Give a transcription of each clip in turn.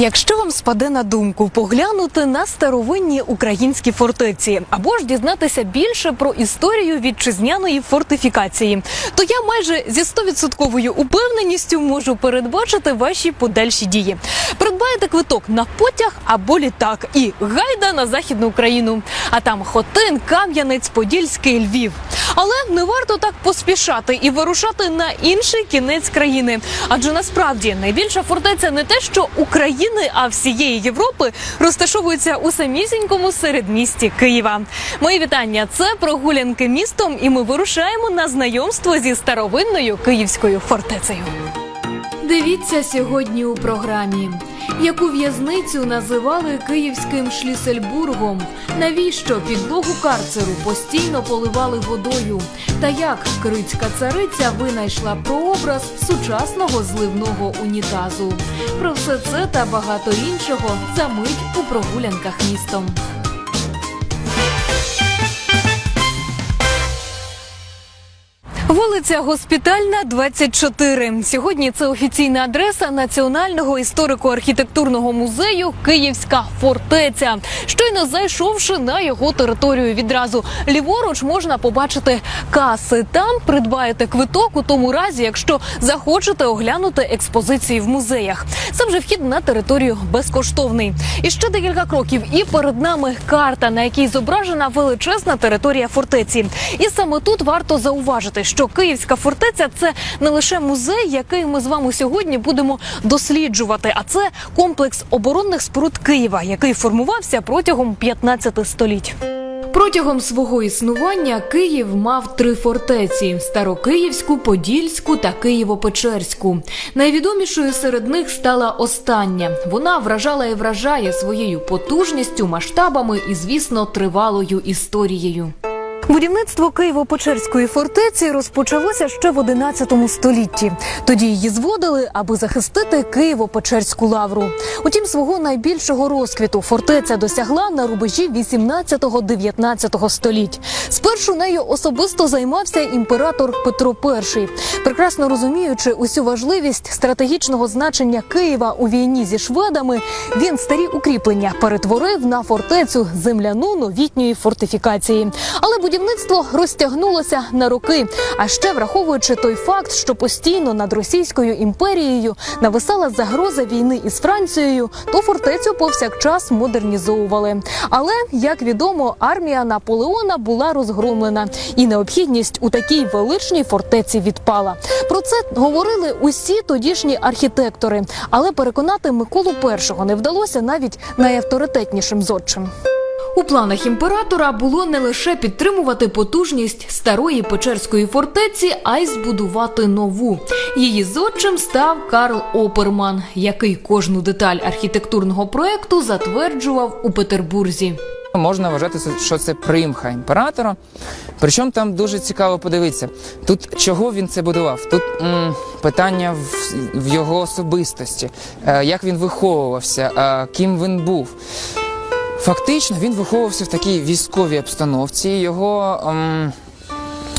Якщо вам спаде на думку поглянути на старовинні українські фортеці або ж дізнатися більше про історію вітчизняної фортифікації, то я майже зі стовідсотковою упевненістю можу передбачити ваші подальші дії. Придбаєте квиток на потяг або літак і гайда на західну Україну. А там Хотин, Кам'янець, Подільський, Львів. Але не варто так поспішати і вирушати на інший кінець країни. Адже насправді найбільша фортеця не те, що України, а всієї Європи розташовується у самісінькому середмісті Києва. Мої вітання. Це прогулянки містом, і ми вирушаємо на знайомство зі старовинною київською фортецею. Дивіться сьогодні у програмі. Яку в'язницю називали київським шлісельбургом? Навіщо підлогу карцеру постійно поливали водою? Та як крицька цариця винайшла прообраз сучасного зливного унітазу? Про все це та багато іншого за мить у прогулянках містом. Вулиця Госпітальна, 24. Сьогодні це офіційна адреса Національного історико-архітектурного музею Київська фортеця. Щойно зайшовши на його територію відразу ліворуч можна побачити каси. Там придбаєте квиток у тому разі, якщо захочете оглянути експозиції в музеях. Це вже вхід на територію безкоштовний. І ще декілька кроків, і перед нами карта, на якій зображена величезна територія фортеці. І саме тут варто зауважити, що Київська фортеця це не лише музей, який ми з вами сьогодні будемо досліджувати, а це комплекс оборонних споруд Києва, який формувався протягом 15 століть. Протягом свого існування Київ мав три фортеці: Старокиївську, Подільську та Києво-Печерську. Найвідомішою серед них стала остання. Вона вражала і вражає своєю потужністю, масштабами і, звісно, тривалою історією. Будівництво Києво-Печерської фортеці розпочалося ще в 11 столітті. Тоді її зводили, аби захистити Києво-Печерську лавру. Утім, свого найбільшого розквіту фортеця досягла на рубежі 18-19 століть. Спершу нею особисто займався імператор Петро І. Прекрасно розуміючи усю важливість стратегічного значення Києва у війні зі шведами, він старі укріплення перетворив на фортецю земляну новітньої фортифікації. Але будівництво розтягнулося на роки. А ще враховуючи той факт, що постійно над Російською імперією нависала загроза війни із Францією, то фортецю повсякчас модернізовували. Але як відомо, армія Наполеона була розгромлена, і необхідність у такій величній фортеці відпала. Про це говорили усі тодішні архітектори, але переконати Миколу І не вдалося навіть найавторитетнішим зодчим. У планах імператора було не лише підтримувати потужність старої Печерської фортеці, а й збудувати нову. Її зодчим став Карл Оперман, який кожну деталь архітектурного проекту затверджував у Петербурзі. Можна вважати, що це примха імператора. Причому там дуже цікаво подивитися. Тут чого він це будував? Тут м, питання в, в його особистості, е, як він виховувався, е, ким він був. Фактично він виховувався в такій військовій обстановці. Його ем,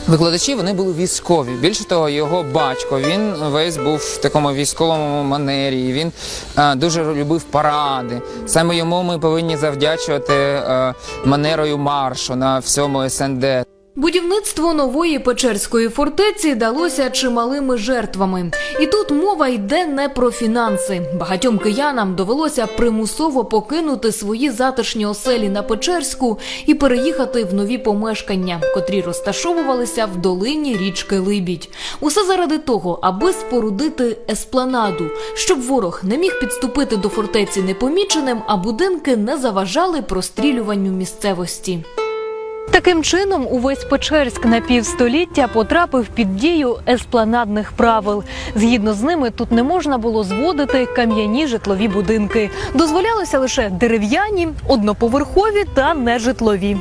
викладачі вони були військові. Більше того, його батько він весь був в такому військовому манері. Він е, дуже любив паради. Саме йому ми повинні завдячувати е, манерою маршу на всьому СНД. Будівництво нової Печерської фортеці далося чималими жертвами. І тут мова йде не про фінанси. Багатьом киянам довелося примусово покинути свої затишні оселі на Печерську і переїхати в нові помешкання, котрі розташовувалися в долині річки Либідь. Усе заради того, аби спорудити еспланаду, щоб ворог не міг підступити до фортеці непоміченим, а будинки не заважали прострілюванню місцевості. Таким чином, увесь Печерськ на півстоліття потрапив під дію еспланадних правил. Згідно з ними, тут не можна було зводити кам'яні житлові будинки. Дозволялося лише дерев'яні, одноповерхові та нежитлові.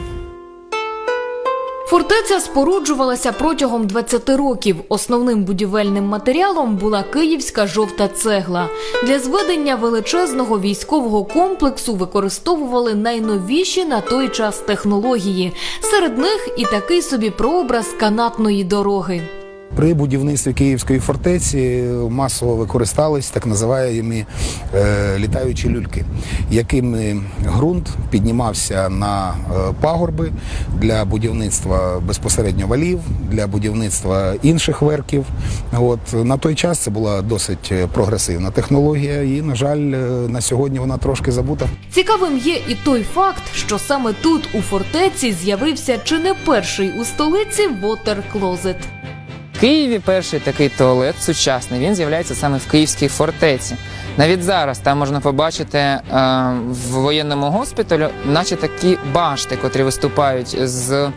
Фортеця споруджувалася протягом 20 років. Основним будівельним матеріалом була київська жовта цегла. Для зведення величезного військового комплексу використовували найновіші на той час технології. Серед них і такий собі прообраз канатної дороги. При будівництві Київської фортеці масово використались так називаємо е, літаючі люльки, якими ґрунт піднімався на е, пагорби для будівництва безпосередньо валів, для будівництва інших верків. От на той час це була досить е, прогресивна технологія, і на жаль, на сьогодні вона трошки забута. Цікавим є і той факт, що саме тут, у фортеці, з'явився чи не перший у столиці вотерклозет. Києві перший такий туалет сучасний. Він з'являється саме в Київській фортеці. Навіть зараз там можна побачити е, в воєнному госпіталю, наче такі башти, котрі виступають з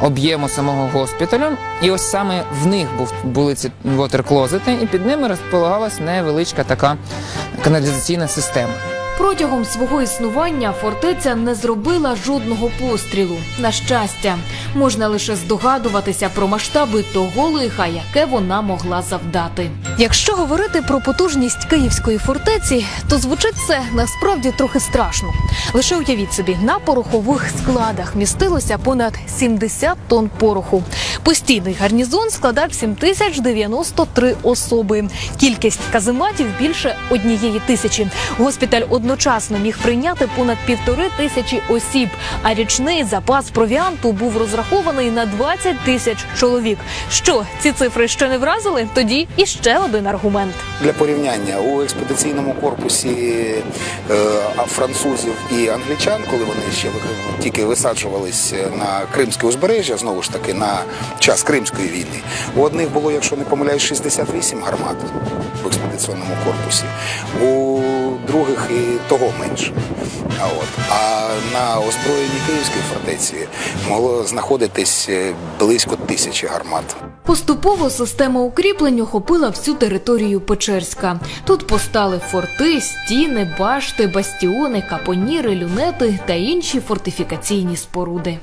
об'єму самого госпіталю. І ось саме в них був були ці вотерклозети, і під ними розполагалась невеличка така каналізаційна система. Протягом свого існування фортеця не зробила жодного пострілу. На щастя, можна лише здогадуватися про масштаби того лиха, яке вона могла завдати. Якщо говорити про потужність київської фортеці, то звучить це насправді трохи страшно. Лише уявіть собі, на порохових складах містилося понад 70 тонн пороху. Постійний гарнізон складав 7093 особи. Кількість казематів більше однієї тисячі. Госпіталь одночасно міг прийняти понад півтори тисячі осіб. А річний запас провіанту був розрахований на 20 тисяч чоловік. Що ці цифри ще не вразили? Тоді іще один аргумент. Для порівняння у експедиційному корпусі е, французів і англічан, коли вони ще тільки висаджувались на Кримське узбережжя, знову ж таки на час Кримської війни, у одних було, якщо не помиляюсь, 68 гармат в експедиційному корпусі, у других і того менше. А, от. а на озброєнні Київської фортеці могло знаходитись е, близько тисячі гармат. Поступово система укріплень охопила всю територію Печерська. Тут постали форти, стіни, башти, бастіони, капоніри, люнети та інші фортифікаційні споруди.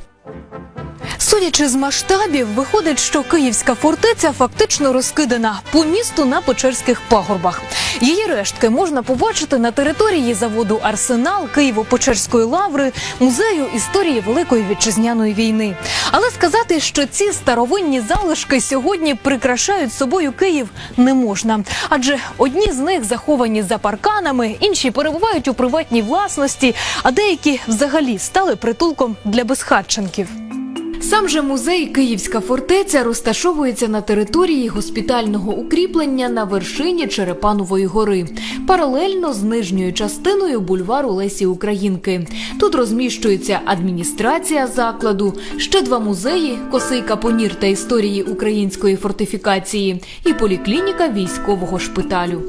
Судячи з масштабів, виходить, що київська фортеця фактично розкидана по місту на Печерських пагорбах. Її рештки можна побачити на території заводу Арсенал Києво-Печерської лаври, музею історії Великої вітчизняної війни. Але сказати, що ці старовинні залишки сьогодні прикрашають собою Київ, не можна. Адже одні з них заховані за парканами, інші перебувають у приватній власності, а деякі взагалі стали притулком для безхатченків. Сам же музей Київська фортеця розташовується на території госпітального укріплення на вершині Черепанової гори, паралельно з нижньою частиною бульвару Лесі Українки. Тут розміщується адміністрація закладу, ще два музеї Косий Капонір та історії української фортифікації і поліклініка військового шпиталю.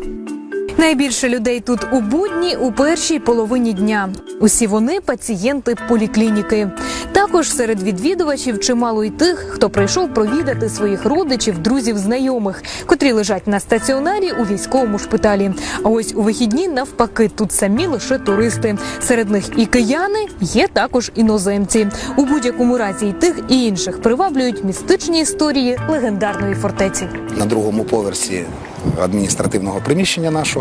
Найбільше людей тут у будні у першій половині дня. Усі вони пацієнти поліклініки. Також серед відвідувачів чимало й тих, хто прийшов провідати своїх родичів, друзів, знайомих, котрі лежать на стаціонарі у військовому шпиталі. А ось у вихідні навпаки, тут самі лише туристи. Серед них і кияни, є також іноземці. У будь-якому разі й тих і інших приваблюють містичні історії легендарної фортеці. на другому поверсі адміністративного приміщення нашого.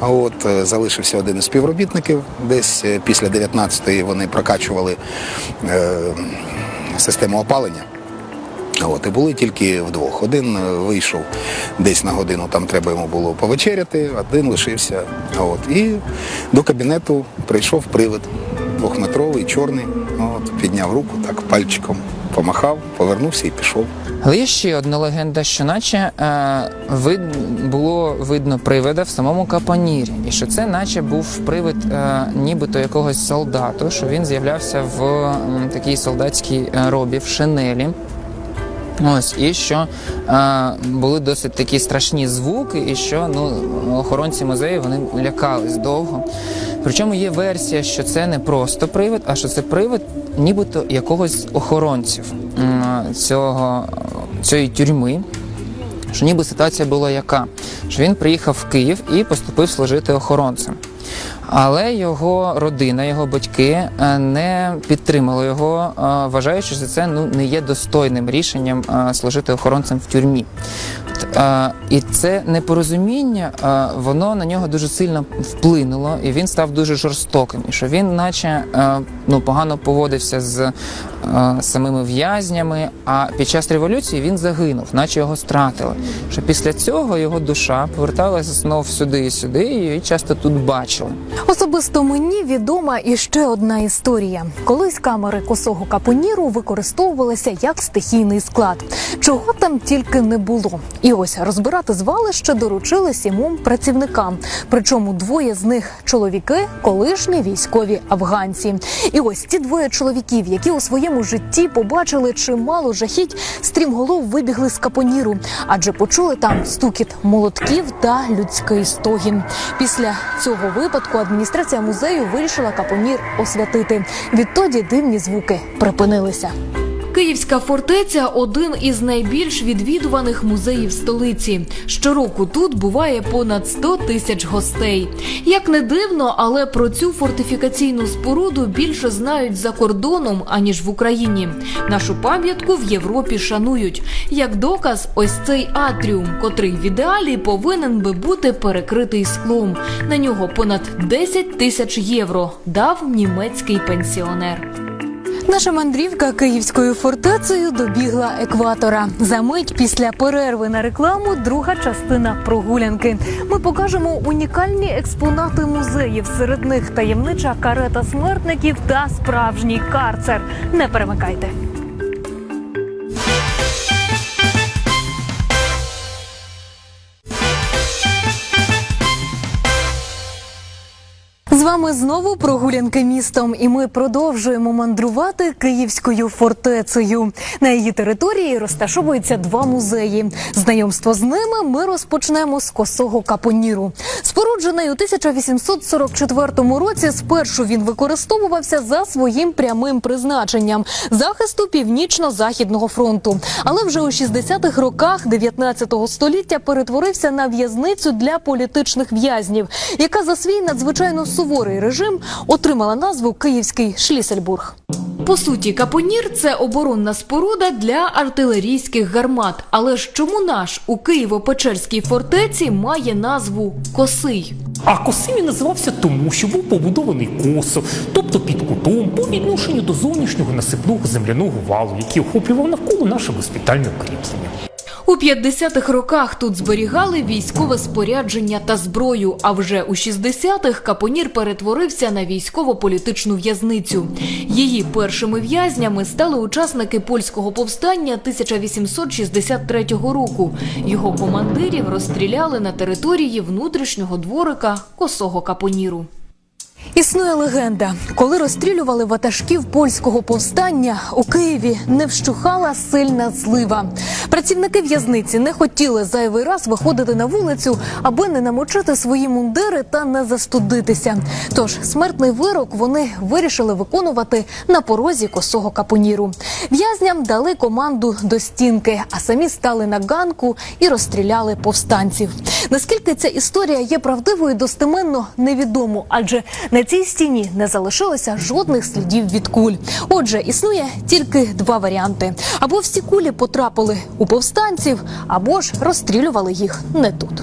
А от е, залишився один із співробітників. Десь е, після 19-ї вони прокачували е, систему опалення. От, і були тільки вдвох. Один е, вийшов десь на годину, там треба йому було повечеряти, один лишився. От, і до кабінету прийшов привид двохметровий, чорний. От, підняв руку, так пальчиком помахав, повернувся і пішов. Але є ще одна легенда, що наче е, вид, було видно привида в самому капонірі, і що це наче був привид е, нібито якогось солдату, що він з'являвся в м, такій солдатській е, робі, в шинелі. Ось, і що е, були досить такі страшні звуки, і що ну, охоронці музею вони лякались довго. Причому є версія, що це не просто привид, а що це привид нібито якогось охоронців цього, цієї тюрми. Що ніби ситуація була яка? Що він приїхав в Київ і поступив служити охоронцем. Але його родина, його батьки е, не підтримали його, е, вважаючи, що це ну не є достойним рішенням е, служити охоронцем в тюрмі. От, І це непорозуміння, е, воно на нього дуже сильно вплинуло, і він став дуже жорстоким. І що він, наче е, ну погано поводився з е, самими в'язнями. А під час революції він загинув, наче його стратили. Що після цього його душа поверталася знов сюди і сюди, і її часто тут бачили. Особисто мені відома іще одна історія. Колись камери косого капоніру використовувалися як стихійний склад. Чого там тільки не було. І ось розбирати звалище доручили сімом працівникам. Причому двоє з них чоловіки, колишні військові афганці. І ось ці двоє чоловіків, які у своєму житті побачили чимало жахіть, стрімголов вибігли з капоніру, адже почули там стукіт молотків та людський стогін. Після цього випадку адміністрація музею вирішила капонір освятити. Відтоді дивні звуки припинилися. Київська фортеця один із найбільш відвідуваних музеїв столиці. Щороку тут буває понад 100 тисяч гостей. Як не дивно, але про цю фортифікаційну споруду більше знають за кордоном аніж в Україні. Нашу пам'ятку в Європі шанують. Як доказ, ось цей атріум, котрий в ідеалі повинен би бути перекритий склом. На нього понад 10 тисяч євро дав німецький пенсіонер. Наша мандрівка київською фортецею добігла екватора. За мить після перерви на рекламу друга частина прогулянки. Ми покажемо унікальні експонати музеїв. Серед них таємнича карета смертників та справжній карцер. Не перемикайте. Вами знову прогулянки містом, і ми продовжуємо мандрувати київською фортецею. На її території розташовуються два музеї. Знайомство з ними ми розпочнемо з косого капоніру. Споруджений у 1844 році. Спершу він використовувався за своїм прямим призначенням захисту північно-західного фронту. Але вже у 60-х роках 19 століття перетворився на в'язницю для політичних в'язнів, яка за свій надзвичайно суворий режим отримала назву Київський Шлісельбург. По суті, капонір це оборонна споруда для артилерійських гармат. Але ж чому наш у Києво-Печерській фортеці має назву Косий? А косим він називався тому, що був побудований косо, тобто під кутом, по відношенню до зовнішнього насипного земляного валу, який охоплював навколо наше госпітальне укріплення. У 50-х роках тут зберігали військове спорядження та зброю. А вже у 60-х капонір перетворився на військово-політичну в'язницю. Її першими в'язнями стали учасники польського повстання 1863 року. Його командирів розстріляли на території внутрішнього дворика косого капоніру. Існує легенда, коли розстрілювали ватажків польського повстання у Києві, не вщухала сильна злива. Працівники в'язниці не хотіли зайвий раз виходити на вулицю, аби не намочити свої мундири та не застудитися. Тож смертний вирок вони вирішили виконувати на порозі косого капоніру. В'язням дали команду до стінки, а самі стали на ганку і розстріляли повстанців. Наскільки ця історія є правдивою, достеменно невідомо, адже на цій стіні не залишилося жодних слідів від куль. Отже, існує тільки два варіанти: або всі кулі потрапили у повстанців, або ж розстрілювали їх не тут.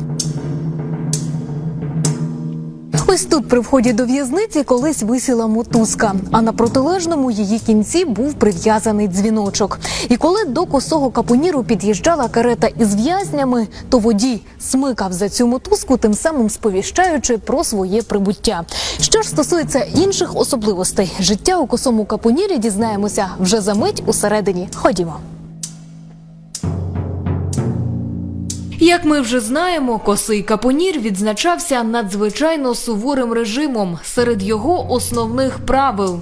Ось тут при вході до в'язниці колись висіла мотузка, а на протилежному її кінці був прив'язаний дзвіночок. І коли до косого капоніру під'їжджала карета із в'язнями, то водій смикав за цю мотузку, тим самим сповіщаючи про своє прибуття. Що ж стосується інших особливостей життя у косому капонірі, дізнаємося вже за мить усередині. Ходімо. Як ми вже знаємо, косий капонір відзначався надзвичайно суворим режимом серед його основних правил.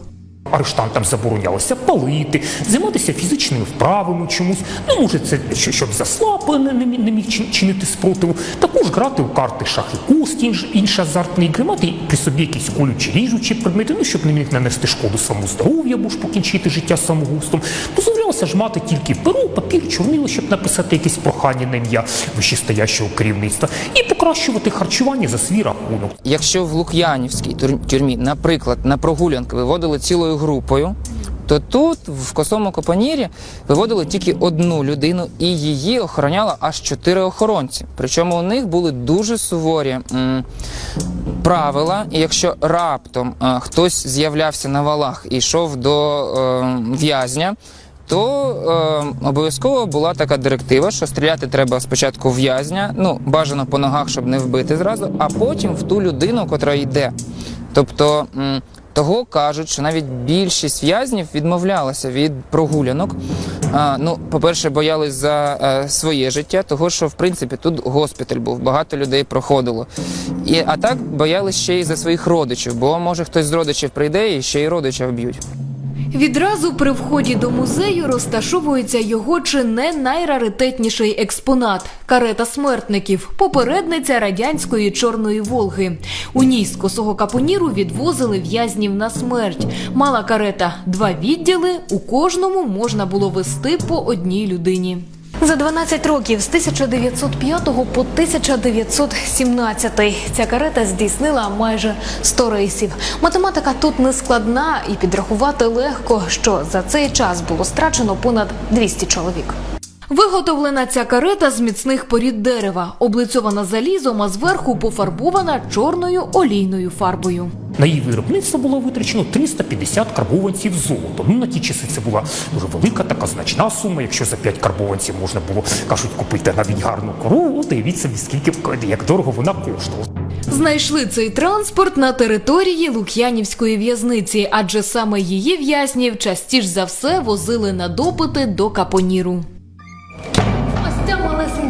Арештантам заборонялося палити, займатися фізичними вправами чомусь. Ну, може, це що- щоб заслаб не, не, міг- чинити спротиву. Також грати у карти шах і кос хвост, інш, інші азартні ігри, мати при собі якісь колючі ріжучі предмети, ну, щоб не міг нанести шкоду самому здоров'ю або ж покінчити життя самогубством. Ж мати тільки перо, папір, чорнило, щоб написати якесь прохання на ім'я вищестоящого керівництва і покращувати харчування за свій рахунок. Якщо в Лук'янівській тюрмі, наприклад, на прогулянки виводили цілою групою, то тут, в косому капонірі, виводили тільки одну людину, і її охороняло аж чотири охоронці. Причому у них були дуже суворі м, правила, і якщо раптом е, хтось з'являвся на валах і йшов до е, в'язня. То е, обов'язково була така директива, що стріляти треба спочатку в'язня, ну бажано по ногах, щоб не вбити зразу, а потім в ту людину, котра йде. Тобто того кажуть, що навіть більшість в'язнів відмовлялася від прогулянок. А, ну, по-перше, боялись за е, своє життя, того що в принципі тут госпіталь був, багато людей проходило. І, а так боялись ще й за своїх родичів, бо може хтось з родичів прийде і ще й родича вб'ють. Відразу при вході до музею розташовується його чи не найраритетніший експонат карета смертників, попередниця радянської чорної Волги. У ній з косого капоніру відвозили в'язнів на смерть. Мала карета два відділи. У кожному можна було вести по одній людині. За 12 років з 1905 по 1917 ця карета здійснила майже 100 рейсів. Математика тут не складна і підрахувати легко, що за цей час було страчено понад 200 чоловік. Виготовлена ця карета з міцних порід дерева, облицьована залізом, а зверху пофарбована чорною олійною фарбою. На її виробництво було витрачено 350 карбованців золота. Ну на ті часи це була дуже велика така значна сума. Якщо за 5 карбованців можна було кажуть купити навіть гарну корову, собі, скільки як дорого вона коштувала. Знайшли цей транспорт на території Лук'янівської в'язниці, адже саме її в'язнів частіш за все возили на допити до капоніру.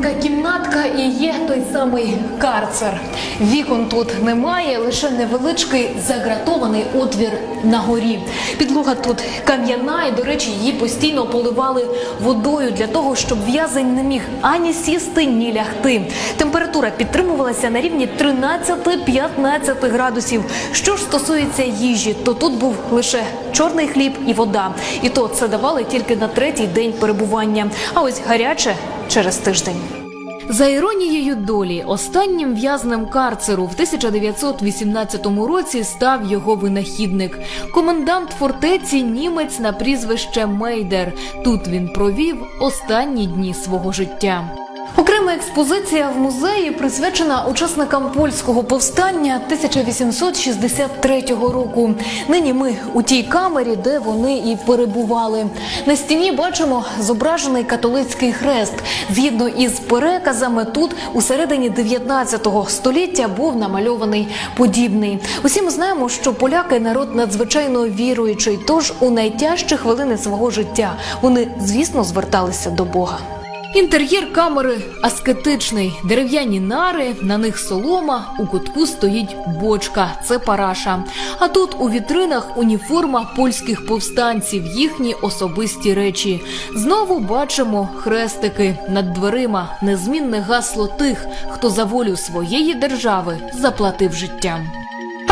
Малесенька кімнатка і є той самий карцер. Вікон тут немає, лише невеличкий загратований отвір на горі. Підлога тут кам'яна, і, до речі, її постійно поливали водою для того, щоб в'язень не міг ані сісти, ні лягти. Температура підтримувалася на рівні 13-15 градусів. Що ж стосується їжі, то тут був лише чорний хліб і вода. І то це давали тільки на третій день перебування. А ось гаряче через тиждень. За іронією долі, останнім в'язнем карцеру в 1918 році став його винахідник, комендант фортеці німець на прізвище Мейдер. Тут він провів останні дні свого життя. Окрема експозиція в музеї присвячена учасникам польського повстання 1863 року. Нині ми у тій камері, де вони і перебували. На стіні бачимо зображений католицький хрест. Згідно із переказами, тут у середині 19 століття був намальований подібний. Усі ми знаємо, що поляки народ надзвичайно віруючий. Тож у найтяжчі хвилини свого життя вони, звісно, зверталися до Бога. Інтер'єр камери аскетичний, дерев'яні нари, на них солома, у кутку стоїть бочка, це параша. А тут у вітринах уніформа польських повстанців, їхні особисті речі. Знову бачимо хрестики над дверима, незмінне гасло тих, хто за волю своєї держави заплатив життям.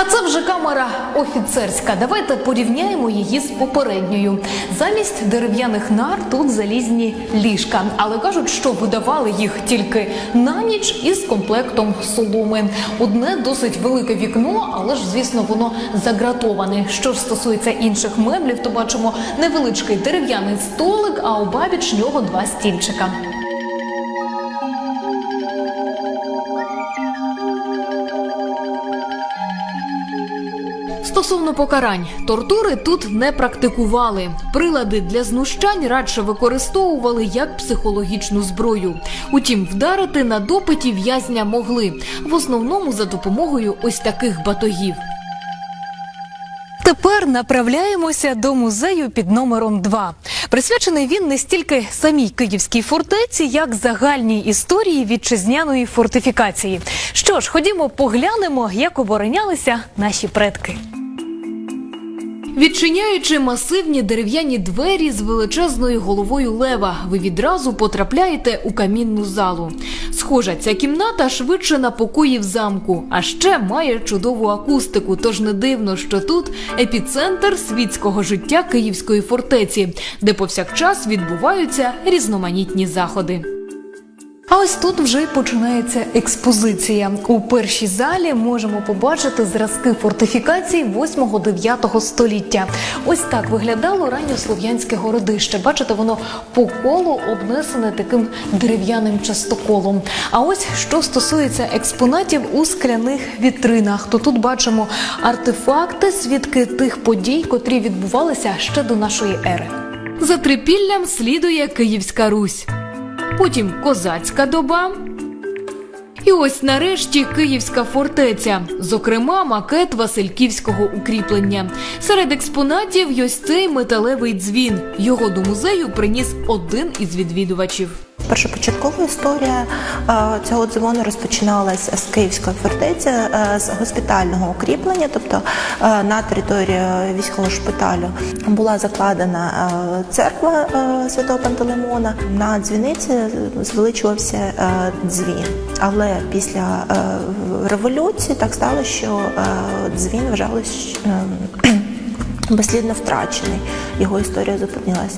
А це вже камера офіцерська. Давайте порівняємо її з попередньою. Замість дерев'яних нар тут залізні ліжка, але кажуть, що видавали їх тільки на ніч із комплектом соломи. Одне досить велике вікно, але ж звісно воно загратоване. Що ж стосується інших меблів, то бачимо невеличкий дерев'яний столик, а обабіч нього два стільчика. Стосовно покарань, тортури тут не практикували. Прилади для знущань радше використовували як психологічну зброю. Утім, вдарити на допиті в'язня могли в основному за допомогою ось таких батогів. Тепер направляємося до музею під номером 2. Присвячений він не стільки самій київській фортеці, як загальній історії вітчизняної фортифікації. Що ж, ходімо, поглянемо, як оборонялися наші предки. Відчиняючи масивні дерев'яні двері з величезною головою лева, ви відразу потрапляєте у камінну залу. Схожа ця кімната швидше на покої в замку, а ще має чудову акустику. Тож не дивно, що тут епіцентр світського життя Київської фортеці, де повсякчас відбуваються різноманітні заходи. А ось тут вже починається експозиція. У першій залі можемо побачити зразки фортифікацій 8-9 століття. Ось так виглядало ранньослов'янське городище. Бачите, воно по колу обнесене таким дерев'яним частоколом. А ось що стосується експонатів у скляних вітринах, то тут бачимо артефакти, свідки тих подій, котрі відбувалися ще до нашої ери. За трипіллям слідує Київська Русь, потім козацька доба. І ось нарешті Київська фортеця, зокрема, макет Васильківського укріплення. Серед експонатів ось цей металевий дзвін. Його до музею приніс один із відвідувачів. Першопочаткова історія е, цього дзвону розпочиналася з Київської фортеці, е, з госпітального укріплення, тобто е, на території військового шпиталю була закладена церква святого Пантелеймона. На дзвіниці звеличувався дзвін. Але після революції так стало, що дзвін вважалось. е, безслідно втрачений. Його історія зупинилась.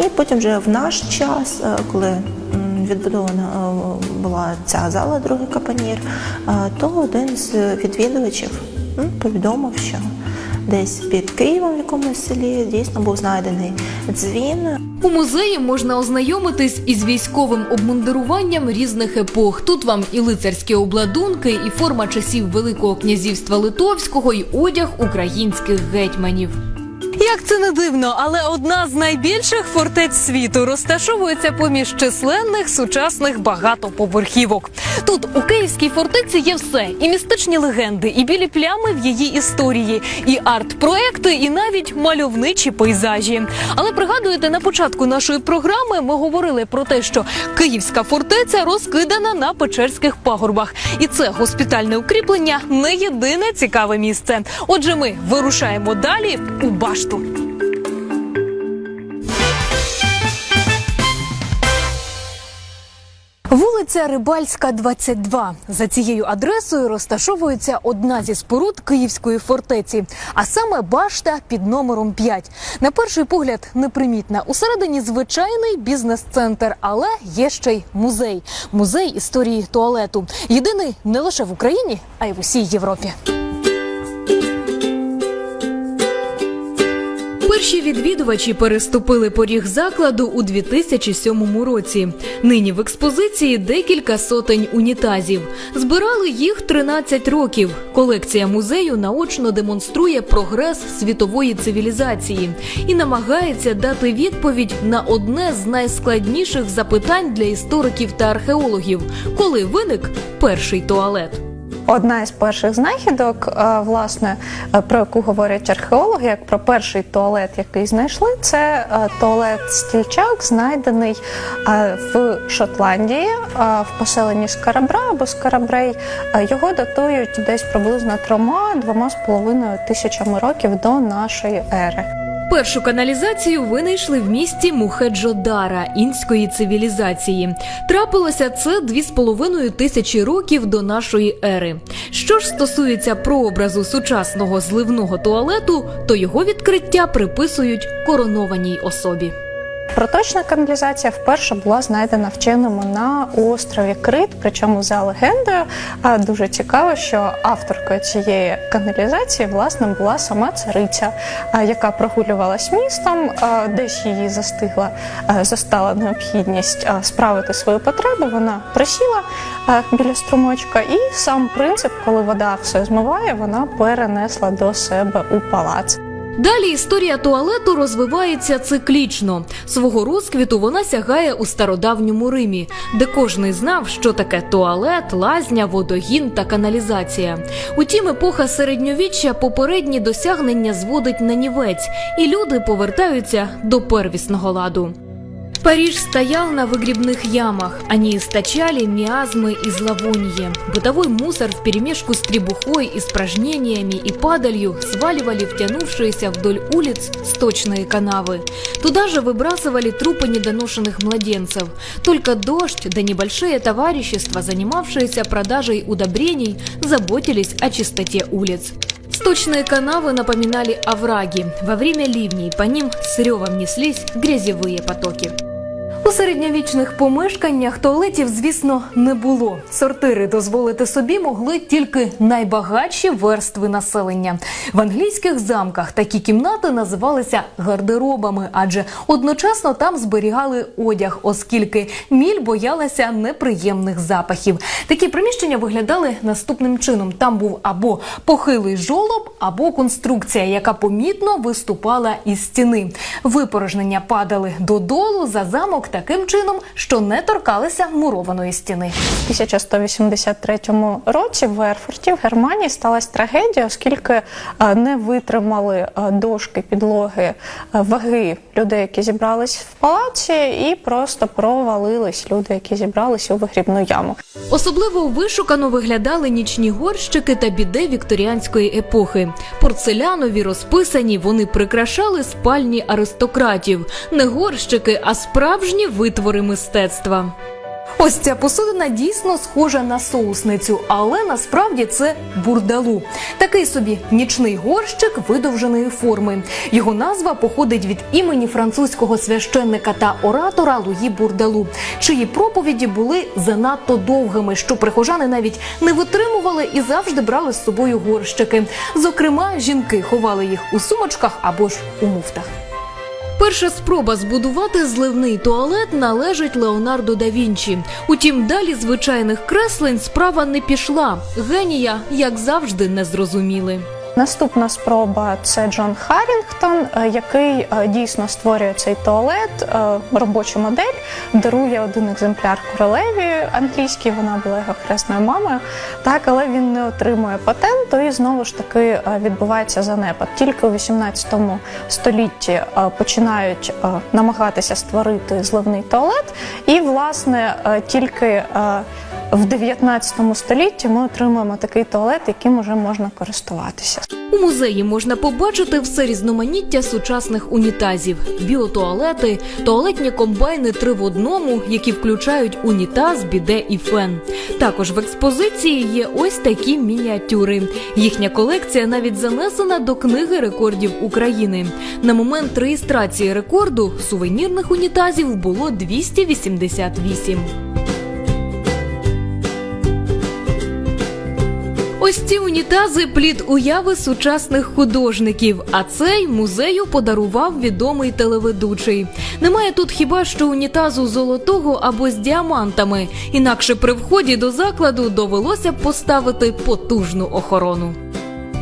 І потім вже в наш час, коли відбудована е, була ця зала, другий капанір, е, то один з відвідувачів повідомив, що десь під Києвом в якомусь селі дійсно був знайдений дзвін. У музеї можна ознайомитись із військовим обмундируванням різних епох. Тут вам і лицарські обладунки, і форма часів Великого князівства Литовського, і одяг українських гетьманів. Як це не дивно, але одна з найбільших фортець світу розташовується поміж численних сучасних багатоповерхівок. Тут у Київській фортеці є все: і містичні легенди, і білі плями в її історії, і арт-проекти, і навіть мальовничі пейзажі. Але пригадуєте, на початку нашої програми ми говорили про те, що Київська фортеця розкидана на Печерських пагорбах, і це госпітальне укріплення не єдине цікаве місце. Отже, ми вирушаємо далі у башту. Вулиця Рибальська, 22. За цією адресою розташовується одна зі споруд Київської фортеці, а саме башта під номером 5. На перший погляд непримітна. Усередині звичайний бізнес-центр, але є ще й музей. Музей історії туалету. Єдиний не лише в Україні, а й в усій Європі. Перші відвідувачі переступили поріг закладу у 2007 році. Нині в експозиції декілька сотень унітазів. Збирали їх 13 років. Колекція музею наочно демонструє прогрес світової цивілізації і намагається дати відповідь на одне з найскладніших запитань для істориків та археологів: коли виник перший туалет. Одна із перших знахідок, е, власне, е, про яку говорять археологи, як про перший туалет, який знайшли, це е, туалет стільчак, знайдений в Шотландії в поселенні Скарабра або Скарабрей. Його датують десь приблизно трьома двома з половиною тисячами років до нашої ери. Першу каналізацію винайшли в місті Мухеджодара інської цивілізації. Трапилося це дві з половиною тисячі років до нашої ери. Що ж стосується прообразу сучасного зливного туалету, то його відкриття приписують коронованій особі. Проточна каналізація вперше була знайдена вченими на острові Крит, причому за легендою. Дуже цікаво, що авторкою цієї каналізації власне була сама цариця, яка прогулювалась містом, десь її застигла, застала необхідність справити свою потребу. Вона присіла біля струмочка, і сам принцип, коли вода все змиває, вона перенесла до себе у палац. Далі історія туалету розвивається циклічно. Свого розквіту вона сягає у стародавньому Римі, де кожний знав, що таке туалет, лазня, водогін та каналізація. Утім, епоха середньовіччя попередні досягнення зводить на нівець, і люди повертаються до первісного ладу. Париж стоял на выгребных ямах. Они источали миазмы и зловоние. Бытовой мусор вперемешку с требухой, испражнениями и падалью сваливали втянувшиеся вдоль улиц сточные канавы. Туда же выбрасывали трупы недоношенных младенцев. Только дождь да небольшие товарищества, занимавшиеся продажей удобрений, заботились о чистоте улиц. Сточные канавы напоминали овраги. Во время ливней по ним с ревом неслись грязевые потоки. У середньовічних помешканнях туалетів, звісно, не було. Сортири дозволити собі могли тільки найбагатші верстви населення. В англійських замках такі кімнати називалися гардеробами, адже одночасно там зберігали одяг, оскільки міль боялася неприємних запахів. Такі приміщення виглядали наступним чином: там був або похилий жолоб, або конструкція, яка помітно виступала із стіни. Випорожнення падали додолу за замок таким чином, що не торкалися мурованої стіни. У 1183 році в Ерфурті в Германії сталася трагедія, оскільки е, не витримали е, дошки підлоги е, ваги людей, які зібрались в палаці, і просто провалились люди, які зібрались у вигрібну яму. Особливо вишукано виглядали нічні горщики та біде вікторіанської епохи. Порцелянові розписані вони прикрашали спальні аристократів, не горщики, а справжні витвори мистецтва. Ось ця посудина дійсно схожа на соусницю, але насправді це бурдалу. Такий собі нічний горщик видовженої форми. Його назва походить від імені французького священника та оратора Луї Бурдалу, чиї проповіді були занадто довгими, що прихожани навіть не витримували і завжди брали з собою горщики. Зокрема, жінки ховали їх у сумочках або ж у муфтах. Перша спроба збудувати зливний туалет належить Леонардо да Вінчі. Утім, далі звичайних креслень справа не пішла. Генія, як завжди, не зрозуміли. Наступна спроба це Джон Харрінгтон, е, який е, дійсно створює цей туалет, е, робочу модель, дарує один екземпляр королеві англійській. Вона була його хресною мамою. Так, але він не отримує патенту і знову ж таки відбувається занепад. Тільки у 18 столітті починають намагатися створити зливний туалет, і власне тільки в 19 столітті ми отримуємо такий туалет, яким уже можна користуватися. У музеї можна побачити все різноманіття сучасних унітазів: біотуалети, туалетні комбайни три в одному, які включають унітаз, біде і фен. Також в експозиції є ось такі мініатюри. Їхня колекція навіть занесена до книги рекордів України. На момент реєстрації рекорду сувенірних унітазів було 288. Ось ці унітази плід уяви сучасних художників. А цей музею подарував відомий телеведучий. Немає тут хіба що унітазу золотого або з діамантами. Інакше при вході до закладу довелося б поставити потужну охорону.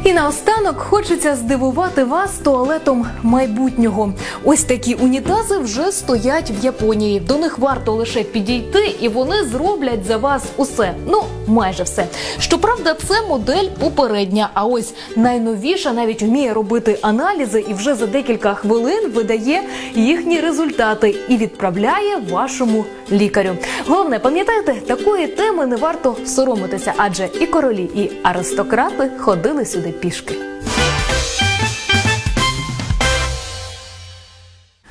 І наостанок хочеться здивувати вас туалетом майбутнього. Ось такі унітази вже стоять в Японії. До них варто лише підійти, і вони зроблять за вас усе. Ну майже все. Щоправда, це модель попередня. А ось найновіша навіть вміє робити аналізи і вже за декілька хвилин видає їхні результати і відправляє вашому лікарю. Головне, пам'ятайте, такої теми не варто соромитися, адже і королі, і аристократи ходили сюди пішки.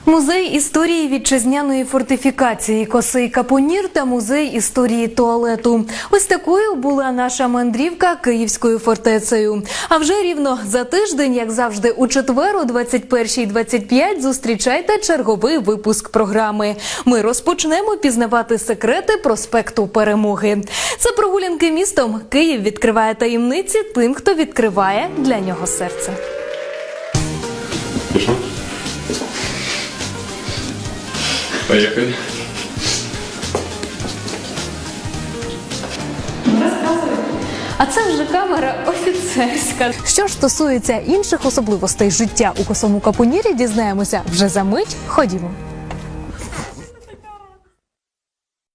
Музей історії вітчизняної фортифікації Косий Капонір та музей історії туалету. Ось такою була наша мандрівка Київською фортецею. А вже рівно за тиждень, як завжди, у четвер, о 21.25 зустрічайте черговий випуск програми. Ми розпочнемо пізнавати секрети проспекту Перемоги. Це прогулянки містом. Київ відкриває таємниці тим, хто відкриває для нього серце. Пішов? Поїхали. А це вже камера офіцерська. Що ж стосується інших особливостей життя у косому капонірі, дізнаємося вже за мить. Ходімо.